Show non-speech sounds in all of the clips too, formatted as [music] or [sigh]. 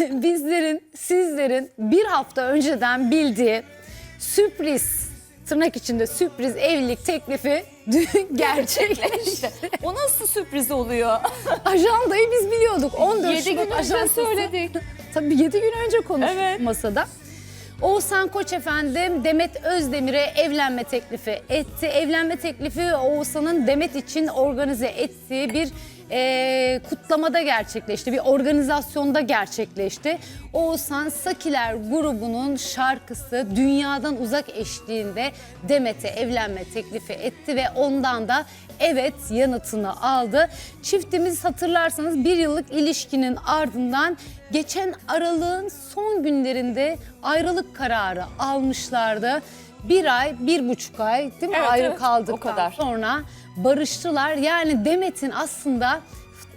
[laughs] bizlerin, sizlerin bir hafta önceden bildiği sürpriz, tırnak içinde sürpriz evlilik teklifi [laughs] dün gerçekleşti. [laughs] O nasıl sürpriz oluyor? Ajandayı biz biliyorduk. 14 7 gün önce ajandası. söyledik. Tabii 7 gün önce konuştuk Evet. masada. Oğuzhan Koç efendim Demet Özdemir'e evlenme teklifi etti. Evlenme teklifi Oğuzhan'ın Demet için organize ettiği bir eee, kutlamada gerçekleşti. Bir organizasyonda gerçekleşti. Oğuzhan Sakiler grubunun şarkısı Dünyadan Uzak eşliğinde Demet'e evlenme teklifi etti ve ondan da evet yanıtını aldı. Çiftimiz hatırlarsanız bir yıllık ilişkinin ardından geçen aralığın son günlerinde ayrılık kararı almışlardı. Bir ay, bir buçuk ay değil mi Evet, ayrı evet, kaldıktan o kadar. sonra barıştılar. Yani Demet'in aslında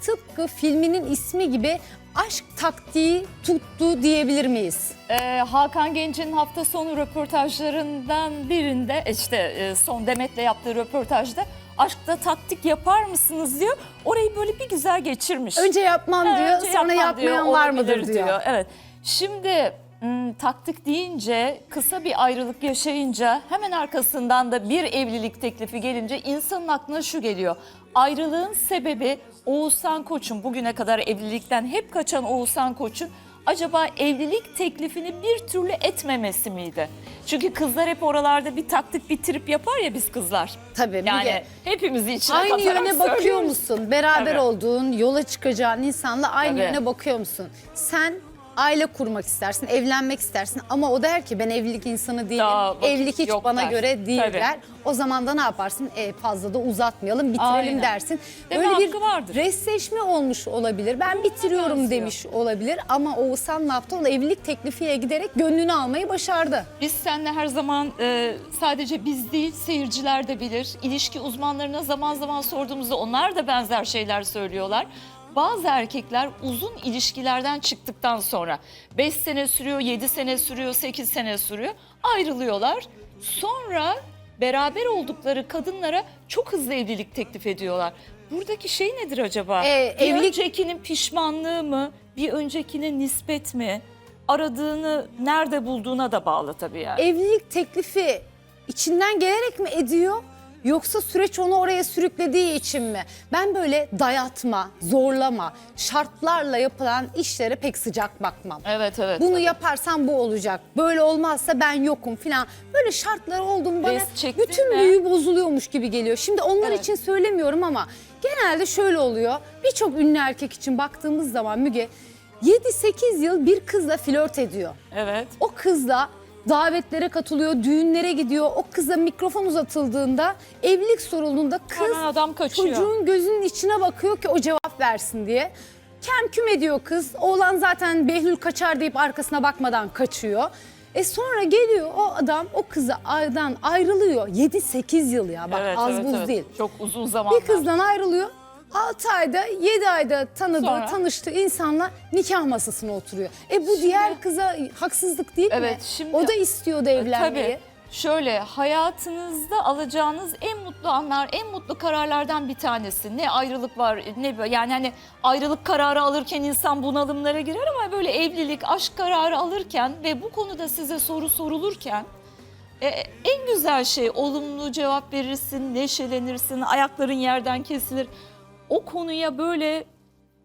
tıpkı filminin ismi gibi aşk taktiği tuttu diyebilir miyiz? Ee, Hakan Genç'in hafta sonu röportajlarından birinde işte e, son Demet'le yaptığı röportajda aşkta taktik yapar mısınız diyor. Orayı böyle bir güzel geçirmiş. Önce yapmam diyor, önce sonra yapmam yapmayan diyor, var olabilir mıdır diyor. Evet. Şimdi m, taktik deyince kısa bir ayrılık yaşayınca hemen arkasından da bir evlilik teklifi gelince insanın aklına şu geliyor. Ayrılığın sebebi Oğuzhan Koç'un bugüne kadar evlilikten hep kaçan Oğuzhan Koç'un acaba evlilik teklifini bir türlü etmemesi miydi? Çünkü kızlar hep oralarda bir taktik bir trip yapar ya biz kızlar. Tabii. Yani Müge. hepimizi içine Aynı katarak yöne bakıyor söylüyoruz. musun? Beraber Tabii. olduğun, yola çıkacağın insanla aynı Tabii. yöne bakıyor musun? Sen aile kurmak istersin, evlenmek istersin ama o der ki ben evlilik insanı değilim. Daha vakit Evlilik hiç yok bana der. göre değil Tabii. der. O zaman da ne yaparsın? E, fazla da uzatmayalım, bitirelim Aynen. dersin. Deme Böyle bir hakkı vardır. resleşme olmuş olabilir. Ben bitiriyorum benziyor. demiş olabilir ama Oğuzhan ne yaptı? O evlilik teklifiyle giderek gönlünü almayı başardı. Biz seninle her zaman e, sadece biz değil seyirciler de bilir. İlişki uzmanlarına zaman zaman sorduğumuzda onlar da benzer şeyler söylüyorlar. Bazı erkekler uzun ilişkilerden çıktıktan sonra 5 sene sürüyor, 7 sene sürüyor, 8 sene sürüyor ayrılıyorlar. Sonra beraber oldukları kadınlara çok hızlı evlilik teklif ediyorlar. Buradaki şey nedir acaba? Ee, bir evlilik- öncekinin pişmanlığı mı? Bir öncekine nispet mi? Aradığını nerede bulduğuna da bağlı tabii yani. evlilik teklifi içinden gelerek mi ediyor? Yoksa süreç onu oraya sürüklediği için mi? Ben böyle dayatma, zorlama, şartlarla yapılan işlere pek sıcak bakmam. Evet evet. Bunu tabii. yaparsam bu olacak. Böyle olmazsa ben yokum falan. Böyle şartlar olduğum bana Rest çektin bütün mi? büyü bozuluyormuş gibi geliyor. Şimdi onlar Evet. için söylemiyorum ama genelde şöyle oluyor. Birçok ünlü erkek için baktığımız zaman Müge 7-8 yıl bir kızla flört ediyor. Evet. O kızla davetlere katılıyor, düğünlere gidiyor. O kıza mikrofon uzatıldığında, evlilik sorulduğunda kız adam kaçıyor. çocuğun gözünün içine bakıyor ki o cevap versin diye. Kem küm ediyor kız. Oğlan zaten Behlül kaçar deyip arkasına bakmadan kaçıyor. E sonra geliyor o adam o kızdan ayrılıyor. 7-8 yıl ya bak evet, az evet, buz evet. değil. Çok uzun zaman. Bir kızdan ayrılıyor. 6 ayda 7 ayda tanıdığı Sonra? tanıştığı insanla nikah masasına oturuyor. E bu diğer kıza haksızlık değil mi? Evet, şimdi- o da istiyordu evlenmeyi. Tabii. Şöyle hayatınızda alacağınız en mutlu anlar, en mutlu kararlardan bir tanesi. Ne ayrılık var, ne böyle yani hani ayrılık kararı alırken insan bunalımlara girer ama böyle evlilik, aşk kararı alırken ve bu konuda size soru sorulurken e, en güzel şey olumlu cevap verirsin, neşelenirsin, ayakların yerden kesilir. O konuya böyle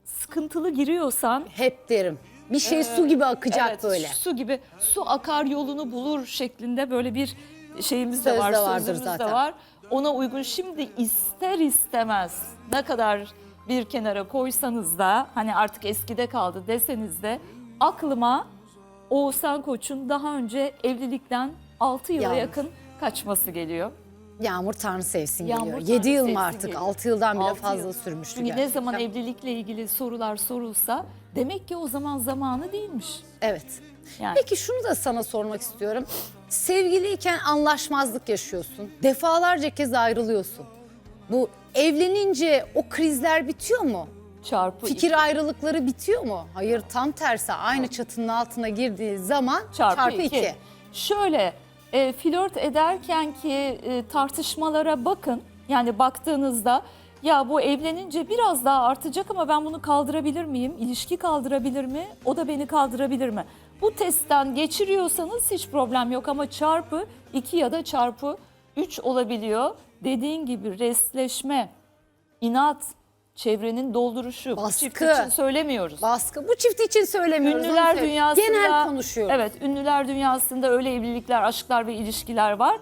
sıkıntılı giriyorsan Hep derim. Bir şey su gibi akacak Evet, böyle. Su gibi su akar yolunu bulur şeklinde böyle bir şeyimiz de Söz var, de vardır sözümüz zaten. de var. Ona uygun şimdi ister istemez ne kadar bir kenara koysanız da hani artık eskide kaldı deseniz de aklıma Oğuzhan Koç'un daha önce evlilikten 6 yıla Yağmur. yakın kaçması geliyor. Yağmur Tanrı sevsin Yağmur geliyor. Tanrı 7 yıl sevsin mı artık? geliyor. 6 yıldan bile Altı fazla yıl. sürmüştü. Çünkü ne gerçekten. zaman evlilikle ilgili sorular sorulsa demek ki o zaman zamanı değilmiş. Evet. Yani. Peki şunu da sana sormak istiyorum. Sevgiliyken anlaşmazlık yaşıyorsun. Defalarca kez ayrılıyorsun. Bu evlenince o krizler bitiyor mu? Çarpı Fikir ayrılıkları bitiyor mu? Hayır tam tersi aynı çatının altına girdiği zaman çarpı, iki. Şöyle e, flört ederken ki e, tartışmalara bakın. Yani baktığınızda ya bu evlenince biraz daha artacak ama ben bunu kaldırabilir miyim? İlişki kaldırabilir mi? O da beni kaldırabilir mi? Bu testten geçiriyorsanız hiç problem yok ama çarpı 2 ya da çarpı 3 olabiliyor. Dediğin gibi restleşme, inat, çevrenin dolduruşu. Bu çift Baskı. için söylemiyoruz. Baskı. Bu çift için söylemiyoruz. Ünlüler dünyasında Genel konuşuyoruz. Evet, ünlüler dünyasında öyle evlilikler, aşklar ve ilişkiler var.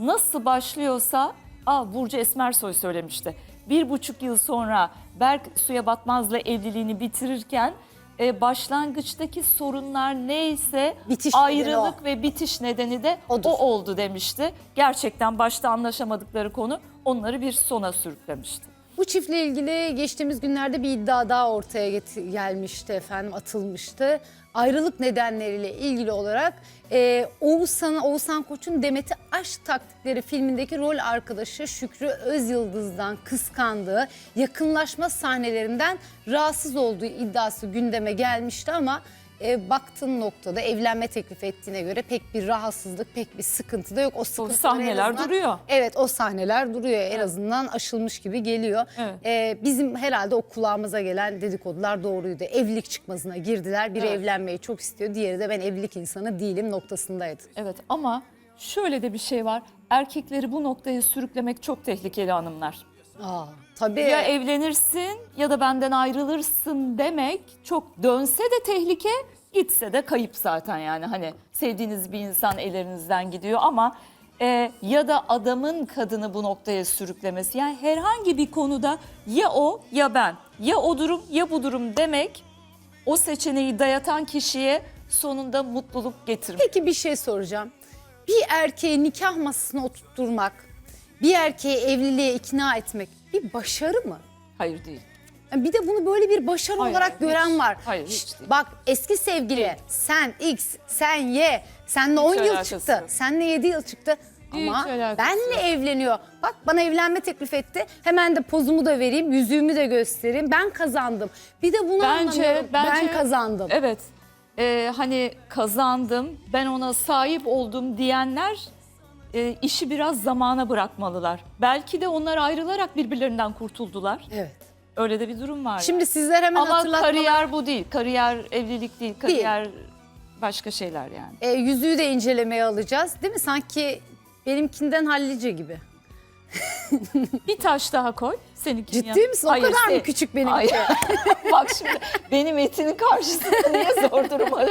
Nasıl başlıyorsa, aa Burcu Esmersoy söylemişti. Bir buçuk yıl sonra Berk Suya Batmaz'la evliliğini bitirirken e, başlangıçtaki sorunlar neyse Bitiş ayrılık ve bitiş nedeni de Odur. o oldu demişti. Gerçekten başta anlaşamadıkları konu onları bir sona sürüklemişti. Bu çiftle ilgili geçtiğimiz günlerde bir iddia daha ortaya gelmişti efendim, atılmıştı. Ayrılık nedenleriyle ilgili olarak e, Oğuzhan, Oğuzhan Koç'un Demet'i Aşk Taktikleri filmindeki rol arkadaşı Şükrü Özyıldız'dan kıskandığı yakınlaşma sahnelerinden rahatsız olduğu iddiası gündeme gelmişti ama e, baktığın noktada evlenme teklif ettiğine göre pek bir rahatsızlık, pek bir sıkıntı da yok. O, en sahneler azından- duruyor. Evet o sahneler duruyor en azından aşılmış gibi geliyor. Evet. Ee, bizim herhalde o kulağımıza gelen dedikodular doğruydu. Evlilik çıkmazına girdiler. Biri Evet. evlenmeyi çok istiyor. Diğeri de ben evlilik insanı değilim noktasındaydı. Evet ama şöyle de bir şey var. Erkekleri bu noktaya sürüklemek çok tehlikeli hanımlar. Aa, tabii. Ya evlenirsin ya da benden ayrılırsın demek çok dönse de tehlike, gitse de kayıp zaten yani. Hani sevdiğiniz bir insan ellerinizden gidiyor ama e, ya da adamın kadını bu noktaya sürüklemesi. Yani herhangi bir konuda ya o ya ben, ya o durum ya bu durum demek o seçeneği dayatan kişiye sonunda mutluluk getirmek. Peki bir şey soracağım. Bir erkeği nikah masasına oturtturmak, bir erkeği evliliğe ikna etmek bir başarı mı? Hayır değil. Yani Bir de bunu böyle bir başarı Hayır, olarak hiç. gören var. Hayır, hiç Şşt, değil. Bak eski sevgili sen X, sen Y, senle 10 yıl alakası çıktı, yok. senle 7 yıl çıktı. Hiç Ama alakası benle yok. evleniyor. Bak bana evlenme teklif etti. Hemen de pozumu da vereyim, yüzüğümü de göstereyim. Ben kazandım. Bir de bunu anlamıyorum. ben kazandım. Evet. Ee, hani kazandım, ben ona sahip oldum diyenler e, işi biraz zamana bırakmalılar. Belki de onlar ayrılarak birbirlerinden kurtuldular. Evet. Öyle de bir durum var. Şimdi sizler hemen Ama hatırlatmalar. kariyer bu değil. Kariyer evlilik değil. Kariyer başka şeyler yani. E, yüzüğü de incelemeye alacağız. Değil mi? Sanki benimkinden hallice gibi. Bir taş daha koy. Seninkinin Ciddi yanına. misin? O Hayır, kadar mı küçük benimki? Hayır. [laughs] Bak şimdi benim Metin'in karşısında niye zor duruma?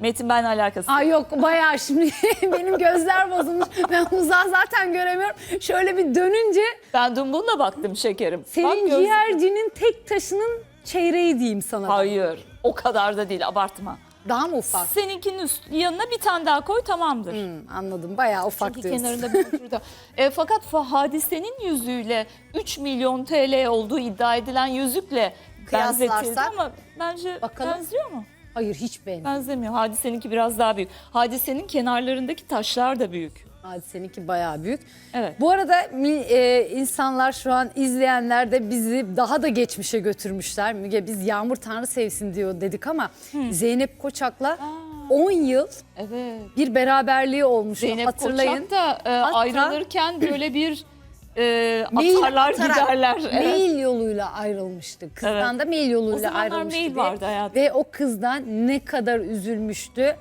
Metin benimle alakası. Ay yok bayağı şimdi [laughs] benim gözler bozulmuş. Ben uzağı zaten göremiyorum. Şöyle bir dönünce Ben dün bununla baktım şekerim. Bak senin göz- ciğercinin tek taşının çeyreği diyeyim sana. Hayır o kadar da değil abartma. Daha mı ufak? Seninkinin üst, yanına bir tane daha koy tamamdır. Hmm, anladım bayağı ufak Çünkü diyorsun. kenarında bir oturdu. [laughs] e, fakat fa- hadisenin yüzüğüyle 3 milyon TL olduğu iddia edilen yüzükle benzetildi Kıyaslarsak, ama bence bakalım. benziyor mu? Hayır hiç beğenmedim. Benzemiyor. Hadiseninki biraz daha büyük. Hadisenin kenarlarındaki taşlar da büyük. Hadiseninki bayağı büyük. Evet. Bu arada e, insanlar şu an izleyenler de bizi daha da geçmişe götürmüşler. Müge biz Yağmur Tanrı sevsin diyor dedik ama Zeynep Koçak'la 10 yıl Evet. bir beraberliği olmuş. Zeynep Hatırlayın. Koçak da e, Hatta- ayrılırken böyle bir e, [clears throat] Mail atarlar atarak, giderler. Evet. Mail yoluyla ayrılmıştı. Kızdan Evet. da mail yoluyla O zamanlar ayrılmıştı. mail vardı hayatım. Ve o kızdan ne kadar üzülmüştü.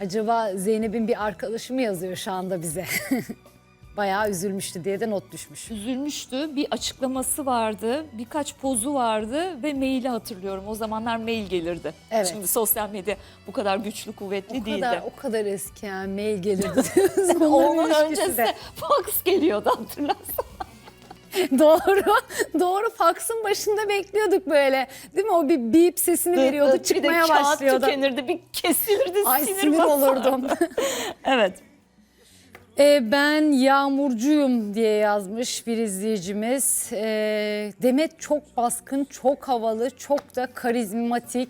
Acaba Zeynep'in bir arkadaşı mı yazıyor şu anda bize? [laughs] Bayağı üzülmüştü diye de not düşmüş. üzülmüştü. Bir açıklaması vardı, birkaç pozu vardı ve maili hatırlıyorum. O zamanlar mail gelirdi. Evet. Şimdi sosyal medya bu kadar güçlü, kuvvetli O değildi. kadar o kadar eski yani mail gelirdi. [laughs] Onun öncesi de. fax geliyordu hatırlarsan. [laughs] doğru. Doğru faksın başında bekliyorduk böyle. Değil mi? O bir bip sesini veriyordu, Bir de çıkmaya kağıt başlıyordu. tükenirdi, bir kesilirdi, Ay sinir, sinir olurdum. [laughs] Evet. Ee, ben yağmurcuyum diye yazmış bir izleyicimiz. Ee, Demet çok baskın, çok havalı, çok da karizmatik.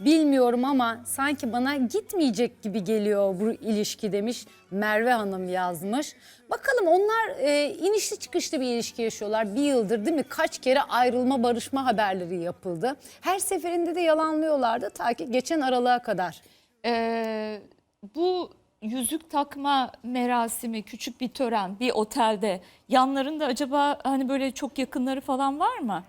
Bilmiyorum ama sanki bana gitmeyecek gibi geliyor bu ilişki demiş. Merve Hanım yazmış. Bakalım onlar e, inişli çıkışlı bir ilişki yaşıyorlar. Bir yıldır değil mi? Kaç kere ayrılma barışma haberleri yapıldı. Her seferinde de yalanlıyorlardı ta ki geçen aralığa kadar. Ee, bu yüzük takma merasimi, küçük bir tören bir otelde. Yanlarında acaba hani böyle çok yakınları falan var mı?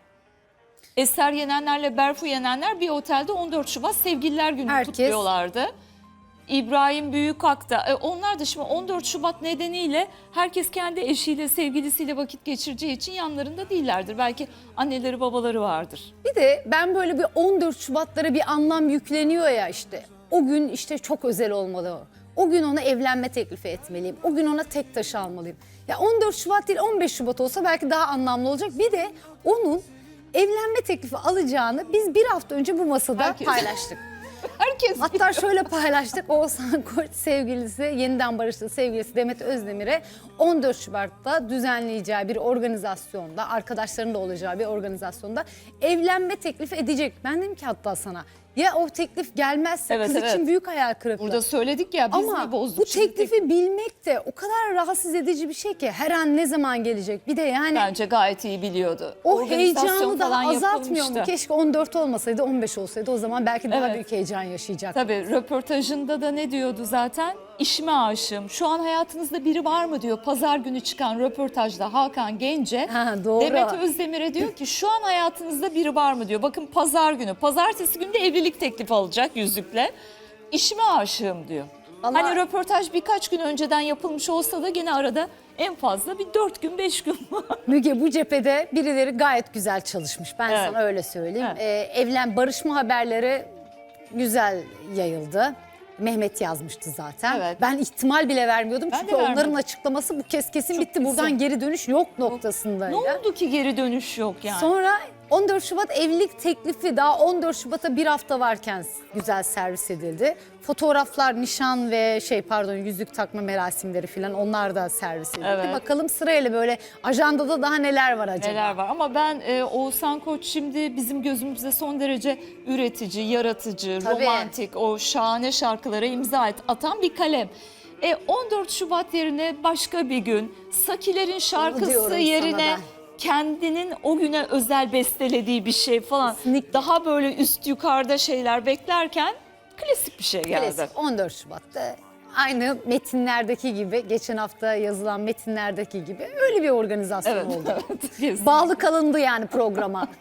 Eser Yenenler'le Berfu Yenenler bir otelde 14 Şubat Sevgililer Günü Herkes- kutluyorlardı. İbrahim Büyükak da e, onlar da şimdi 14 Şubat nedeniyle herkes kendi eşiyle sevgilisiyle vakit geçireceği için yanlarında değillerdir. Belki anneleri babaları vardır. Bir de ben böyle bir 14 Şubatlara bir anlam yükleniyor ya işte. O gün işte çok özel olmalı. O gün ona evlenme teklifi etmeliyim. O gün ona tek taş almalıyım. Ya 14 Şubat değil 15 Şubat olsa belki daha anlamlı olacak. Bir de onun evlenme teklifi alacağını biz bir hafta önce bu masada Herkes- paylaştık. [laughs] Herkes Hatta şöyle paylaştık. Oğuzhan Koç sevgilisi, yeniden barıştığı sevgilisi Demet Özdemir'e 14 Şubat'ta düzenleyeceği bir organizasyonda, arkadaşlarının da olacağı bir organizasyonda evlenme teklifi edecek. Ben dedim ki hatta sana ya o teklif gelmezse Evet, kız evet. için büyük hayal kırıklığı. burada söyledik ya biz Ama mi bozduk? bu şimdi teklifi bilmek de o kadar rahatsız edici bir şey ki her an ne zaman gelecek. Bir de yani Bence gayet iyi biliyordu. o Organizasyon heyecanı daha falan azaltmıyor mu? yapılmıştı. Keşke 14 olmasaydı 15 olsaydı o zaman belki daha Evet. büyük heyecan yaşayacak. Tabii röportajında da ne diyordu zaten? İşime aşığım. Şu an hayatınızda biri var mı diyor. Pazar günü çıkan röportajda Hakan Gence. Ha, doğru. Demet Özdemir'e diyor ki şu an hayatınızda biri var mı diyor. Bakın pazar günü. Pazartesi günü de evlilik teklifi alacak yüzükle. İşime aşığım diyor. Vallahi- Hani röportaj birkaç gün önceden yapılmış olsa da gene arada en fazla bir dört gün beş gün var. [laughs] Müge bu cephede birileri gayet güzel çalışmış. Ben Evet. sana öyle söyleyeyim. Evet. Ee, evlen barışma haberleri güzel yayıldı. Mehmet yazmıştı zaten. Evet. Ben ihtimal bile vermiyordum Ben çünkü de onların vermedim. açıklaması bu kez kesin Çok bitti. Buradan geri dönüş yok Ne noktasındaydı. oldu ki geri dönüş yok yani? Sonra 14 Şubat evlilik teklifi daha 14 Şubat'a bir hafta varken güzel servis edildi. Fotoğraflar, nişan ve şey pardon yüzük takma merasimleri falan onlar da servis edildi. Evet. Bakalım sırayla böyle ajandada daha neler var acaba? Neler var ama ben e, Oğuzhan Koç şimdi bizim gözümüzde son derece üretici, yaratıcı, Tabii. romantik o şahane şarkılara imza et, atan bir kalem. E, 14 Şubat yerine başka bir gün Sakilerin şarkısı yerine. Kendinin o güne özel bestelediği bir şey falan Kesinlikle. daha böyle üst yukarıda şeyler beklerken klasik bir şey geldi. Klasik 14 Şubat'ta aynı metinlerdeki gibi geçen hafta yazılan metinlerdeki gibi öyle bir organizasyon Evet, oldu. evet. Bağlı kalındı yani programa. [laughs]